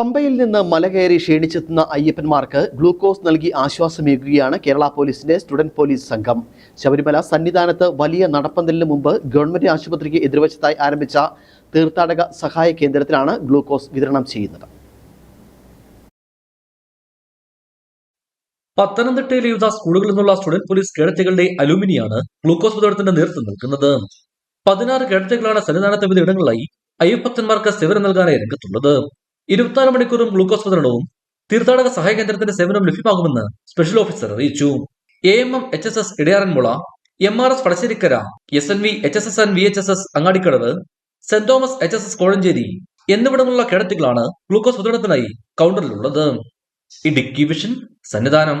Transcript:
പമ്പയിൽ നിന്ന് മലകയറി ക്ഷീണിച്ചെത്തുന്ന അയ്യപ്പന്മാർക്ക് ഗ്ലൂക്കോസ് നൽകി ആശ്വാസമേകുകയാണ് കേരള പോലീസിന്റെ സ്റ്റുഡന്റ് പോലീസ് സംഘം. ശബരിമല സന്നിധാനത്ത് വലിയ നടപ്പന്തലിന് മുമ്പ് ഗവൺമെന്റ് ആശുപത്രിക്ക് എതിർവശത്തായി ആരംഭിച്ച തീർത്ഥാടക സഹായ കേന്ദ്രത്തിലാണ് ഗ്ലൂക്കോസ് വിതരണം ചെയ്യുന്നത്. പത്തനംതിട്ടയിലെ വിവിധ സ്കൂളുകളിൽ നിന്നുള്ള സ്റ്റുഡന്റ് പോലീസ് കേഡറ്റുകളുടെ അലൂമിനിയാണ് ഗ്ലൂക്കോസ് വിതരണത്തിന്റെ നേതൃത്വം നൽകുന്നത്. പതിനാറ് കേഡറ്റുകളാണ് സന്നിധാനത്തെ വിവിധ ഇടങ്ങളിലായി അയ്യപ്പത്തന്മാർക്ക് സേവനം നൽകാനായി രംഗത്തുള്ളത്. ഇരുപത്തിനാല് മണിക്കൂറും ഗ്ലൂക്കോസ് വിതരണവും തീർത്ഥാടക സഹായ കേന്ദ്രത്തിന്റെ സേവനം ലഭ്യമാകുമെന്ന് സ്പെഷ്യൽ ഓഫീസർ അറിയിച്ചു. A M M H S S Edayaranmula M R S Padasserikkara S N V H S S N V H S S Angadikkadavu saint Thomas H S S Kozhencherry എന്നിവിടങ്ങളിലുള്ള കേഡറ്റുകളാണ് glucose വിതരണത്തിനായി കൗണ്ടറിലുള്ളത് Idukki vision Sannidhanam.